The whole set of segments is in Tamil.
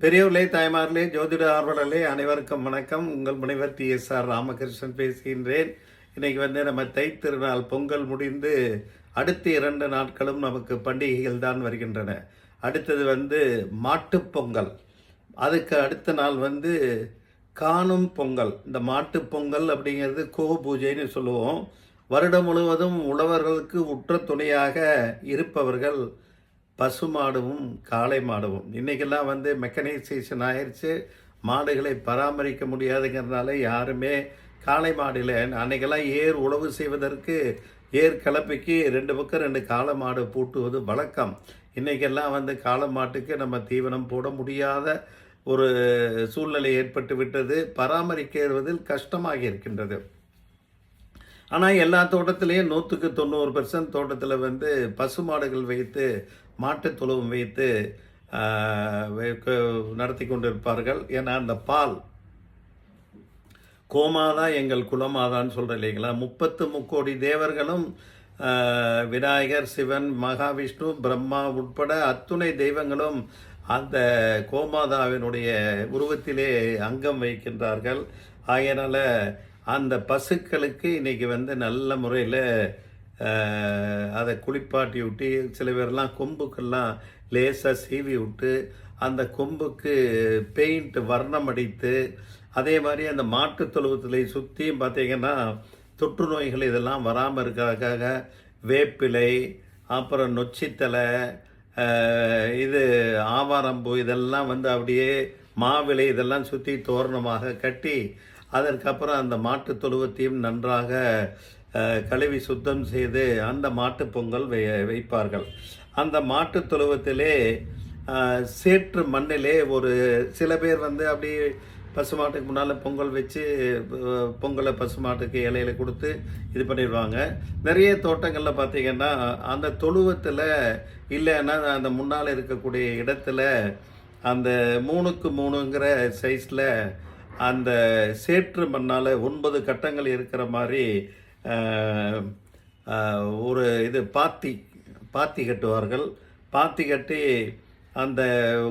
பெரியவர்களே தாய்மார்களே ஜோதிட ஆர்வலர்களே அனைவருக்கும் வணக்கம். உங்கள் முனைவர் டி. எஸ். ஆர். ராமகிருஷ்ணன் பேசுகின்றேன். இன்னைக்கு வந்து நம்ம தைத்திருநாள் பொங்கல் முடிந்து அடுத்த இரண்டு நாட்களும் நமக்கு பண்டிகைகள் தான் வருகின்றன. அடுத்தது வந்து மாட்டுப்பொங்கல் அதுக்கு அடுத்த நாள் வந்து காணும் பொங்கல். இந்த மாட்டுப்பொங்கல் அப்படிங்கிறது கோ பூஜைன்னு சொல்லுவோம். வருடம் முழுவதும் உழவர்களுக்கு உற்ற துணையாக இருப்பவர்கள் பசு மாடுவும் காளை மாடுவும். இன்றைக்கெல்லாம் வந்து மெக்கனைசேஷன் ஆயிடுச்சு மாடுகளை பராமரிக்க முடியாதுங்கிறதுனால யாருமே காளை மாடில் அன்றைக்கெல்லாம் ஏர் உழவு செய்வதற்கு ஏர் கலப்பைக்கு ரெண்டு பக்கம் ரெண்டு காளை மாடு பூட்டுவது வழக்கம். இன்றைக்கெல்லாம் வந்து காளை மாட்டுக்கு நம்ம தீவனம் போட முடியாத ஒரு சூழ்நிலை ஏற்பட்டு விட்டது. பராமரிக்கிறதில் கஷ்டமாக இருக்கின்றது. ஆனால் எல்லா தோட்டத்திலையும் நூற்றுக்கு தொண்ணூறு பர்சன்ட் தோட்டத்தில் வந்து பசுமாடுகள் வைத்து மாட்டுத் தொழுவம் வைத்து நடத்தி கொண்டிருப்பார்கள். ஏன்னா அந்த பால் கோமாதா எங்கள் குலமாதான்னு சொல்கிறேன் இல்லைங்களா? முப்பத்து முக்கோடி தேவர்களும் விநாயகர் சிவன் மகாவிஷ்ணு பிரம்மா உட்பட அத்துணை தெய்வங்களும் அந்த கோமாதாவினுடைய உருவத்திலே அங்கம் வைக்கின்றார்கள். ஆகையினால் அந்த பசுக்களுக்கு இன்றைக்கி வந்து நல்ல முறையில் அதை குளிப்பாட்டி விட்டு சில பேர்லாம் கொம்புக்கெல்லாம் லேசாக சீவி விட்டு அந்த கொம்புக்கு பெயிண்ட் வர்ணம் அடித்து அதே மாதிரி அந்த மாட்டுத் தொழுவத்திலே சுற்றியும் பார்த்தீங்கன்னா தொற்று நோய்கள் இதெல்லாம் வராமல் இருக்கிறதுக்காக வேப்பிலை அப்புறம் நொச்சித்தலை இது ஆவாரம்பூ இதெல்லாம் வந்து அப்படியே மாவிலை இதெல்லாம் சுற்றி தோரணமாக கட்டி அதற்கப்புறம் அந்த மாட்டுத் தொழுவத்தையும் நன்றாக கழுவி சுத்தம் செய்து அந்த மாட்டு பொங்கல் வை வைப்பார்கள். அந்த மாட்டு தொழுவத்திலே சேற்று மண்ணிலே ஒரு சில பேர் வந்து அப்படி பசுமாட்டுக்கு முன்னால் பொங்கல் வச்சு பொங்கலை பசுமாட்டுக்கு இலையில கொடுத்து இது பண்ணிடுவாங்க நிறைய தோட்டங்களில் பார்த்தீங்கன்னா அந்த தொழுவத்தில் இல்லைன்னா அந்த முன்னால் இருக்கக்கூடிய இடத்துல அந்த மூணுக்கு மூணுங்கிற சைஸில் அந்த சேற்று மண்ணால் ஒன்பது கட்டங்கள் இருக்கிற மாதிரி ஒரு இது பாத்தி பாத்தி கட்டுவார்கள். பாத்தி கட்டி அந்த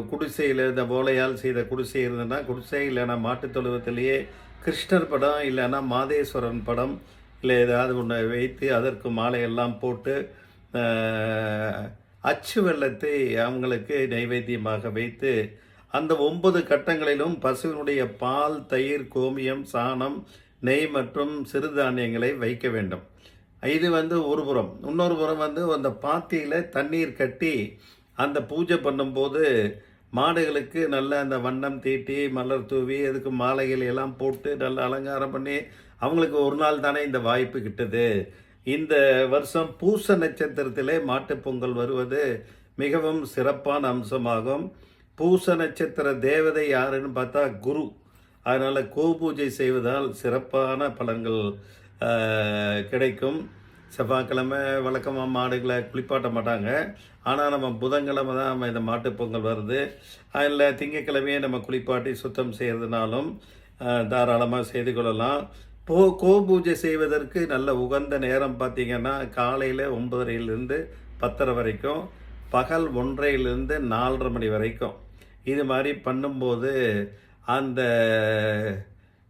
குடிசையில் இந்த ஓலையால் செய்த குடிசை இருந்ததுன்னா குடிசை இல்லைன்னா மாட்டுத் தொழுவத்திலேயே கிருஷ்ணர் படம் இல்லைன்னா மாதேஸ்வரன் படம் இல்லை ஏதாவது ஒன்று வைத்து அதற்கு மாலையெல்லாம் போட்டு அச்சு வெள்ளத்தை அவங்களுக்கு நைவேத்தியமாக வைத்து அந்த ஒன்பது கட்டங்களிலும் பசுவினுடைய பால் தயிர் கோமியம் சாணம் நெய் மற்றும் சிறுதானியங்களை வைக்க வேண்டும். இது வந்து ஒரு புறம். இன்னொரு புறம் வந்து அந்த பாத்தியில் தண்ணீர் கட்டி அந்த பூஜை பண்ணும்போது மாடுகளுக்கு நல்ல அந்த வண்ணம் தீட்டி மலர் தூவி அதுக்கு மாலைகள் எல்லாம் போட்டு நல்ல அலங்காரம் பண்ணி அவங்களுக்கு ஒரு நாள் தானே இந்த வாய்ப்பு கிட்டது. இந்த வருஷம் பூச நட்சத்திரத்திலே மாட்டுப்பொங்கல் வருவது மிகவும் சிறப்பான அம்சமாகும். பூச நட்சத்திர தேவதை யாருன்னு பார்த்தா குரு. அதனால் கோபூஜை செய்வதால் சிறப்பான பலன்கள் கிடைக்கும். செவ்வாய்க்கிழமை வழக்கமாக மாடுகளை குளிப்பாட்ட மாட்டாங்க. ஆனால் நம்ம புதன்கிழமை தான் நம்ம இந்த மாட்டுப் பொங்கல் வருது. அதில் திங்கக்கிழமையே நம்ம குளிப்பாட்டி சுத்தம் செய்கிறதுனாலும் தாராளமாக செய்து கொள்ளலாம். போ கோ பூஜை செய்வதற்கு நல்ல உகந்த நேரம் பார்த்தீங்கன்னா காலையில் ஒன்பதரையிலிருந்து பத்தரை வரைக்கும் பகல் ஒன்றையிலிருந்து நாலரை மணி வரைக்கும். இது மாதிரி பண்ணும்போது அந்த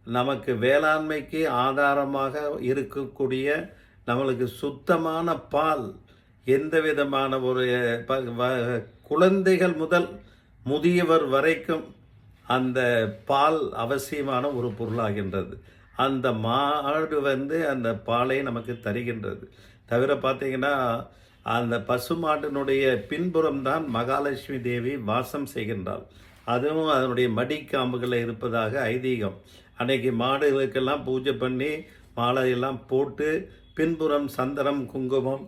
நமக்கு வேளாண்மைக்கு ஆதாரமாக இருக்கக்கூடிய நம்மளுக்கு சுத்தமான பால் எந்த விதமான ஒரு ப- வ- குழந்தைகள் முதல் முதியவர் வரைக்கும் அந்த பால் அவசியமான ஒரு பொருளாகின்றது. அந்த மாடு வந்து அந்த பாலை நமக்கு தருகின்றது. தவிர பார்த்தீங்கன்னா அந்த பசுமாட்டினுடைய பின்புறம் தான் மகாலட்சுமி தேவி வாசம் செய்கின்றாள். அதுவும் அதனுடைய மடிக்காம்புகளில் இருப்பதாக ஐதீகம். அன்னைக்கு மாடுகளுக்கெல்லாம் பூஜை பண்ணி மாலையெல்லாம் போட்டு பின்புறம் சந்தனம் குங்குமம்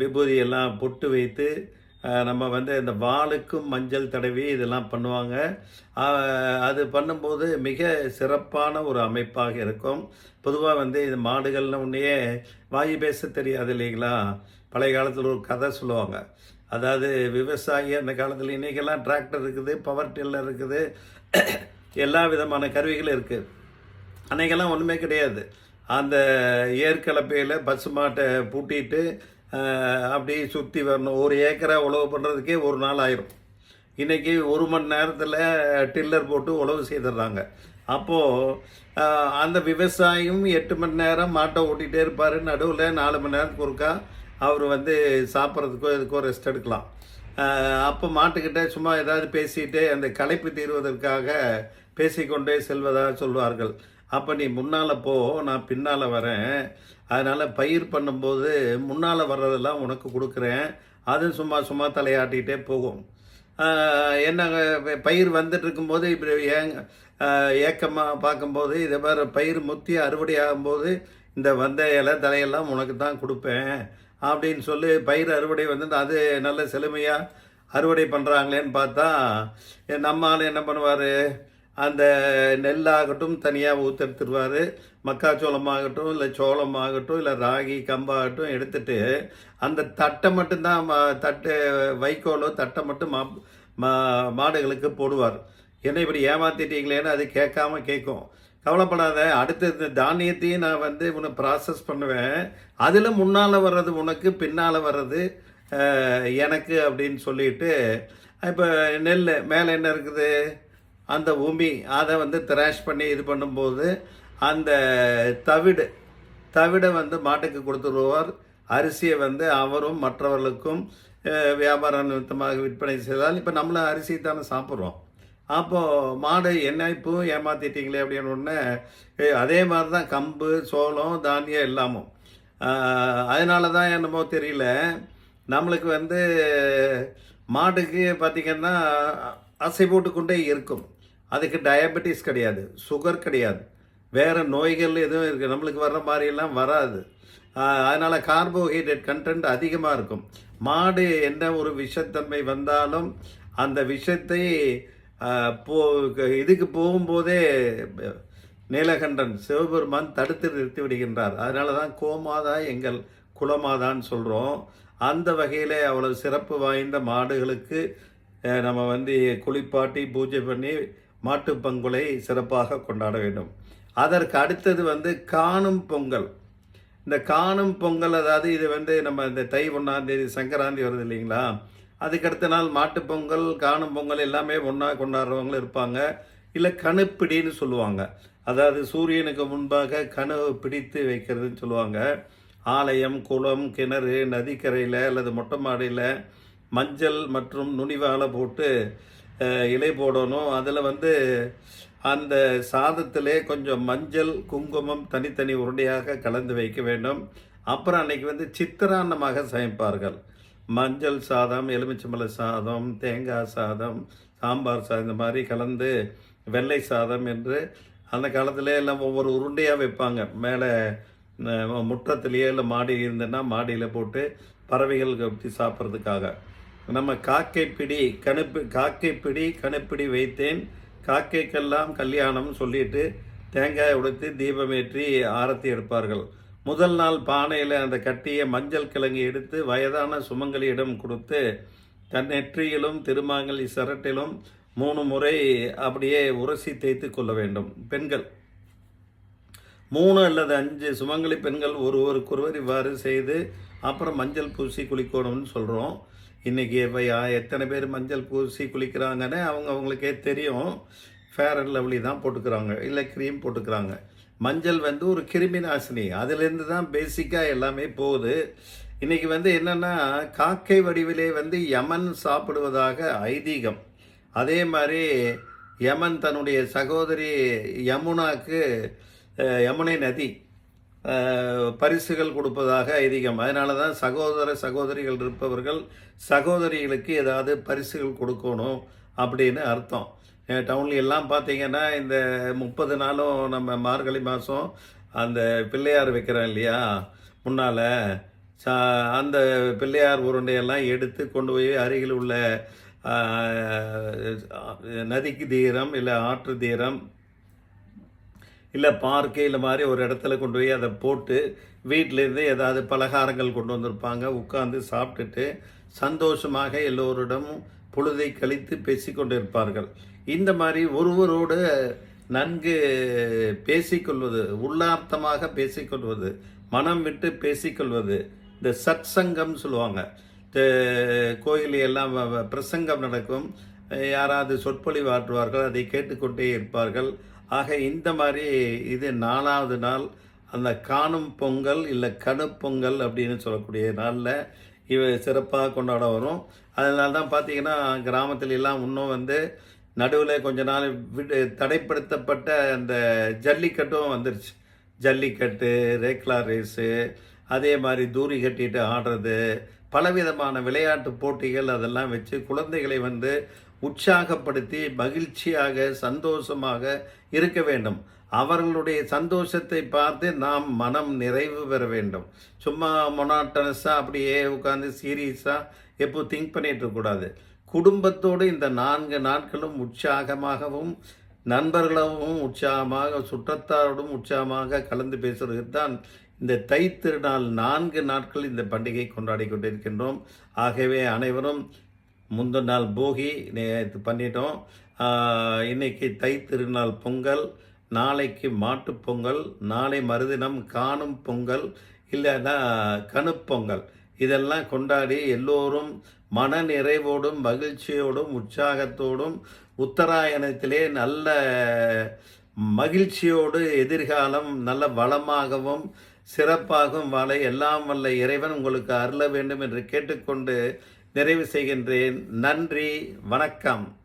விபூதியெல்லாம் பொட்டு வைத்து நம்ம வந்து இந்த வாளுக்கும் மஞ்சள் தடவி இதெல்லாம் பண்ணுவாங்க. அது பண்ணும்போது மிக சிறப்பான ஒரு அமைப்பாக இருக்கும். பொதுவாக வந்து இந்த மாடுகள்னு உடனே வாய் பேச தெரியாது இல்லைங்களா? பழைய காலத்தில் ஒரு கதை சொல்லுவாங்க. அதாவது விவசாயி அந்த காலத்தில் இன்றைக்கெல்லாம் டிராக்டர் இருக்குது பவர் டில்லர் இருக்குது. எல்லா விதமான கருவிகளும் இருக்குது அன்னைக்கெல்லாம் ஒன்றுமே கிடையாது. அந்த ஏற்கலப்பையில் பசுமாட்டை பூட்டிட்டு அப்படி அப்படியே சுற்றி வரணும். ஒரு ஏக்கரை உழவு பண்ணுறதுக்கே ஒரு நாள் ஆயிரும். இன்றைக்கி ஒரு மணி நேரத்தில் டில்லர் போட்டு உழவு செய்துடுறாங்க. அப்போது அந்த விவசாயம் எட்டு மணி நேரம் மாட்டை ஓட்டிகிட்டே இருப்பார். நடுவில் நாலு மணி நேரத்துக்கு ஒருக்கா அவர் வந்து சாப்பிட்றதுக்கோ எதுக்கோ ரெஸ்ட் எடுக்கலாம். அப்போ மாட்டுக்கிட்ட சும்மா ஏதாவது பேசிட்டு அந்த களைப்பு தீர்வதற்காக பேசிக்கொண்டே செல்வதாக சொல்வார்கள். அப்போ நீ முன்னால் போ நான் பின்னால் வரேன். அதனால் பயிர் பண்ணும்போது முன்னால் வர்றதெல்லாம் உனக்கு கொடுக்குறேன். அது சும்மா சும்மா தலையாட்டிகிட்டே போகும். ஆஹ் என்னங்க பயிர் வந்துட்டு இருக்கும்போது இப்படி ஏங்க ஏக்கமாக பார்க்கும்போது இதே மாதிரி பயிர் முத்தி அறுவடை ஆகும்போது இந்த வந்த இலை தலையெல்லாம் உனக்கு தான் கொடுப்பேன். அப்படின்னு சொல்லி பயிர் அறுவடை வந்து அது நல்ல செழுமையாக அறுவடை பண்ணுறாங்களேன்னு பார்த்தா என் நம்ம ஆள் என்ன பண்ணுவார்? அந்த நெல்லாகட்டும் தனியாக ஊத்தெடுத்துருவார். மக்காச்சோளமாகட்டும் இல்லை சோளமாகட்டும் இல்லை ராகி கம்பாகட்டும் எடுத்துட்டு அந்த தட்டை மட்டும்தான் ம- தட்டு வைக்கோலோ தட்டை மட்டும் மா மா- மாடுகளுக்கு போடுவார். என்ன இப்படி ஏமாத்திட்டீங்களேன்னு அது கேட்காம கேட்கும். கவலைப்படாத அடுத்த இந்த தானியத்தையும் நான் வந்து உன்னை ப்ராசஸ் பண்ணுவேன். அதில் முன்னால் வர்றது உனக்கு பின்னால் வர்றது எனக்கு அப்படின்னு சொல்லிட்டு இப்போ நெல் மேலே என்ன இருக்குது? அந்த உமி அதை வந்து திராஷ் பண்ணி இது பண்ணும்போது அந்த தவிடு தவிடை வந்து மாட்டுக்கு கொடுத்துருவார். அரிசியை வந்து அவரும் மற்றவர்களுக்கும் வியாபார நிமித்தமாக விற்பனை செய்தால் இப்போ நம்மளை அரிசி தானே சாப்பிட்றோம். அப்போது மாடு என்ன இப்போ ஏமாத்திட்டீங்களே அப்படின்னு ஒன்று அதே மாதிரி தான் கம்பு சோளம் தானியம் எல்லாமும். அதனால தான் என்னமோ தெரியல. நம்மளுக்கு வந்து மாட்டுக்கு பார்த்திங்கன்னா அசை போட்டுக்கொண்டே இருக்கும். அதுக்கு டயபெட்டிஸ் கிடையாது சுகர் கிடையாது. வேறு நோய்கள் எதுவும் இருக்குது நம்மளுக்கு வர்ற மாதிரியெல்லாம் வராது. அதனால் கார்போஹைட்ரேட் கண்டென்ட் அதிகமாக இருக்கும். மாடு என்ன ஒரு விஷத்தன்மை வந்தாலும் அந்த விஷத்தை போ இதுக்கு போகும்போதே நீலகண்டன் சிவபெருமான் தடுத்து நிறுத்தி விடுகின்றார். அதனால தான் கோமாதா எங்கள் குலமாதான்னு சொல்கிறோம் அந்த வகையில் அவ்வளவு சிறப்பு வாய்ந்த மாடுகளுக்கு நம்ம வந்து குளிப்பாட்டி பூஜை பண்ணி மாட்டுப் பொங்கலை சிறப்பாக கொண்டாட வேண்டும். அதற்கு அடுத்தது வந்து காணும் பொங்கல். இந்த காணும் பொங்கல் அதாவது இது வந்து நம்ம இந்த தை ஒன்றாந்தேதி சங்கராந்தி வருது இல்லைங்களா? அதுக்கு அடுத்த நாள் மாட்டுப் பொங்கல் காணும் பொங்கல் எல்லாமே ஒன்றா கொண்டாடுறவங்களும் இருப்பாங்க. இல்லை கணுப்பிடின்னு சொல்லுவாங்க. அதாவது சூரியனுக்கு முன்பாக கனவு பிடித்து வைக்கிறதுன்னு சொல்லுவாங்க. ஆலயம் குளம் கிணறு நதிக்கரையில் அல்லது மொட்டை மாடியில் மஞ்சள் மற்றும் நுனிவாலை போட்டு இலை போடணும். அதில் வந்து அந்த சாதத்திலே கொஞ்சம் மஞ்சள் குங்குமம் தனித்தனி உருண்டையாக கலந்து வைக்க வேண்டும். அப்புறம் அன்னைக்கு வந்து சித்திரான்னமாக சமைப்பார்கள். மஞ்சள் சாதம் எலுமிச்சம்பழ சாதம் தேங்காய் சாதம் சாம்பார் சாதம் இந்த மாதிரி கலந்து வெள்ளை சாதம் என்று அந்த காலத்தில் எல்லாம் ஒவ்வொரு உருண்டையாக வைப்பாங்க. மேலே முற்றத்திலேயே இல்லை மாடி இருந்ததுன்னா மாடியில் போட்டு பறவைகள் அப்படி சாப்பிட்றதுக்காக. நம்ம காக்கை பிடி கணுப்பு காக்கை பிடி கணுப்பிடி வைத்தேன். காக்கைக்கெல்லாம் கல்யாணம் சொல்லிட்டு தேங்காய் உடைத்து தீபமேற்றி ஆரத்தி எடுப்பார்கள். முதல் நாள் பானையில் அந்த கட்டிய மஞ்சள் கிழங்கு எடுத்து வயதான சுமங்கலியிடம் கொடுத்து தன் நெற்றியிலும் திருமாங்கலி சரட்டிலும் மூணு முறை அப்படியே உரசி தேய்த்து கொள்ள வேண்டும். பெண்கள். மூணு அல்லது அஞ்சு சுமங்கலி பெண்கள் ஒருவருக்கொருவர் இவ்வாறு செய்து அப்புறம் மஞ்சள் பூசி குளிக்கணும்னு சொல்கிறோம் இன்றைக்கி எப்பயா எத்தனை பேர் மஞ்சள் பூசி குளிக்கிறாங்கன்னு அவங்க அவங்களுக்கே தெரியும். ஃபேர் அண்ட் லவ்லி தான் போட்டுக்கிறாங்க. இல்லை க்ரீம் போட்டுக்கிறாங்க. மஞ்சள் வந்து ஒரு கிருமி நாசினி. அதுலேருந்து தான் பேசிக்காக எல்லாமே போகுது. இன்றைக்கி வந்து என்னென்னா காக்கை வடிவிலே வந்து யமன் சாப்பிடுவதாக ஐதீகம். அதே மாதிரி யமன் தன்னுடைய சகோதரி யமுனாக்கு யமுனை நதி. பரிசுகள் கொடுப்பதாக ஐதீகம். அதனால தான் சகோதர சகோதரிகள் இருப்பவர்கள் சகோதரிகளுக்கு ஏதாவது பரிசுகள் கொடுக்கணும் அப்படின்னு அர்த்தம். டவுன்ல எல்லாம் பார்த்தீங்கன்னா இந்த முப்பது நாளும் நம்ம மார்கழி மாதம் அந்த பிள்ளையார் வைக்கிறோம் இல்லையா? முன்னால் சா அந்த பிள்ளையார் உருண்டையெல்லாம் எடுத்து கொண்டு போய் அருகில் உள்ள நதிக்கு தீரம் இல்லை ஆற்று தீரம் இல்லை பார்க்கு இல்லை மாதிரி ஒரு இடத்துல கொண்டு போய் அதை போட்டு வீட்டிலேருந்து ஏதாவது பலகாரங்கள் கொண்டு வந்திருப்பாங்க. உட்காந்து சாப்பிட்டுட்டு சந்தோஷமாக எல்லோரிடமும் பொழுதை கழித்து பேசிக்கொண்டு இருப்பார்கள் இந்த மாதிரி ஒருவரோடு நன்கு பேசிக்கொள்வது உள்ளார்த்தமாக பேசிக்கொள்வது மனம் விட்டு பேசிக்கொள்வது இந்த சத்சங்கம் சொல்லுவாங்க. கோயில் எல்லாம் வ- வ- பிரசங்கம் நடக்கும். யாராவது சொற்பொழிவாற்றுவார்கள் அதை கேட்டுக்கொண்டே இருப்பார்கள். ஆக இந்த மாதிரி இது நாலாவது நாள் அந்த காணும் பொங்கல் இல்லை கடுப்பொங்கல் அப்படின்னு சொல்லக்கூடிய நாளில் இவ சிறப்பாக கொண்டாட வரும். அதனால தான் பார்த்தீங்கன்னா கிராமத்துல எல்லாம் இன்னும் வந்து நடுவில் கொஞ்ச நாள் விடு தடைப்படுத்தப்பட்ட அந்த ஜல்லிக்கட்டும் வந்துருச்சு. ஜல்லிக்கட்டு ரேக்லா ரேஸு அதே மாதிரி தூரி கட்டிட்டு ஆடுறது பலவிதமான விளையாட்டு போட்டிகள் அதெல்லாம் வச்சு குழந்தைகளை வந்து உற்சாகப்படுத்தி மகிழ்ச்சியாக சந்தோஷமாக இருக்க வேண்டும். அவர்களுடைய சந்தோஷத்தை பார்த்து நாம் மனம் நிறைவு பெற வேண்டும். சும்மா மொனாட்டனஸாக அப்படியே உட்காந்து சீரியஸாக எப்போ திங்க் பண்ணிட்டு இருக்கக்கூடாது குடும்பத்தோடு இந்த நான்கு நாட்களும் உற்சாகமாகவும் நண்பர்களாகவும் உற்சாகமாக சுற்றத்தாரோடும் உற்சாகமாக கலந்து பேசுகிறது தான் இந்த தை திருநாள் நான்கு நாட்கள் இந்த பண்டிகை கொண்டாடி கொண்டிருக்கின்றோம். ஆகவே அனைவரும் முந்தின நாள் போகி நேற்று பண்ணிட்டோம். இன்னைக்கு தை திருநாள் பொங்கல் நாளைக்கு மாட்டுப்பொங்கல் நாளை மறுதினம் காணும் பொங்கல் இல்லைன்னா கணுப்பொங்கல் இதெல்லாம் கொண்டாடி எல்லோரும் மன நிறைவோடும் மகிழ்ச்சியோடும் உற்சாகத்தோடும் உத்தராயணத்திலே நல்ல மகிழ்ச்சியோடு எதிர்காலம் நல்ல வளமாகவும் சிறப்பாகும் வாழை. எல்லாம் வல்ல இறைவன் உங்களுக்கு அருள வேண்டும் என்று கேட்டுக்கொண்டு நிறைவு செய்கின்றேன். நன்றி வணக்கம்.